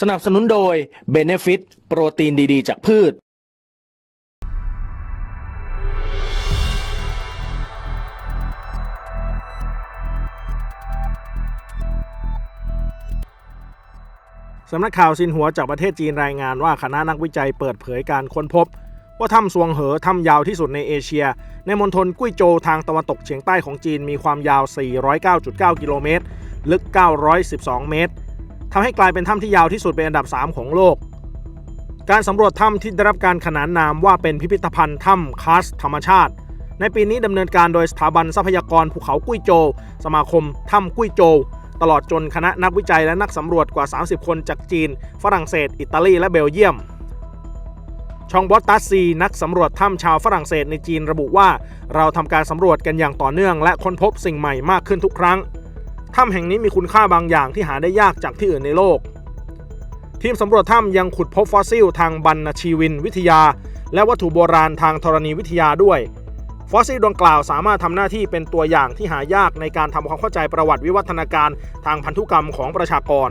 สนับสนุนโดย Benefit โปรตีนดี ๆ จากพืช สำนักข่าวซินหัวจากประเทศจีนรายงานว่าคณะนักวิจัยเปิดเผยการค้นพบ ว่าถ้ำซวงเหอถ้ำยาวที่สุดในเอเชีย ในมณฑลกุ้ยโจวทางตะวันตกเฉียงใต้ของจีนมีความยาว 409.9 กิโลเมตร ลึก 912 เมตร ทำให้กลายเป็นถ้ำที่ยาวที่สุดเป็นอันดับ 3 ของโลก การสำรวจถ้ำที่ได้รับการขนานนามว่าเป็นพิพิธภัณฑ์ถ้ำคาสธรรมชาติ ในปีนี้ดำเนินการโดยสถาบันทรัพยากรภูเขากุ้ยโจวสมาคมถ้ำกุ้ยโจวตลอดจนคณะนักวิจัยและนักสำรวจกว่า 30 คนจากจีน ฝรั่งเศส อิตาลี และเบลเยียม ชองบอสตัสซี นักสำรวจถ้ำชาวฝรั่งเศสในจีนระบุว่า เราทำการสำรวจกันอย่างต่อเนื่อง และค้นพบสิ่งใหม่มากขึ้นทุกครั้ง ถ้ำแห่งนี้มีคุณค่าบางอย่างที่หาได้ยากจากที่อื่นในโลก ทีมสำรวจถ้ำยังขุดพบฟอสซิลทางบรรณชีวินวิทยา และวัตถุโบราณทางธรณีวิทยาด้วย ฟอสซิลดังกล่าวสามารถทำหน้าที่เป็นตัวอย่างที่หายากในการทำความเข้าใจประวัติวิวัฒนาการทางพันธุกรรมของประชากร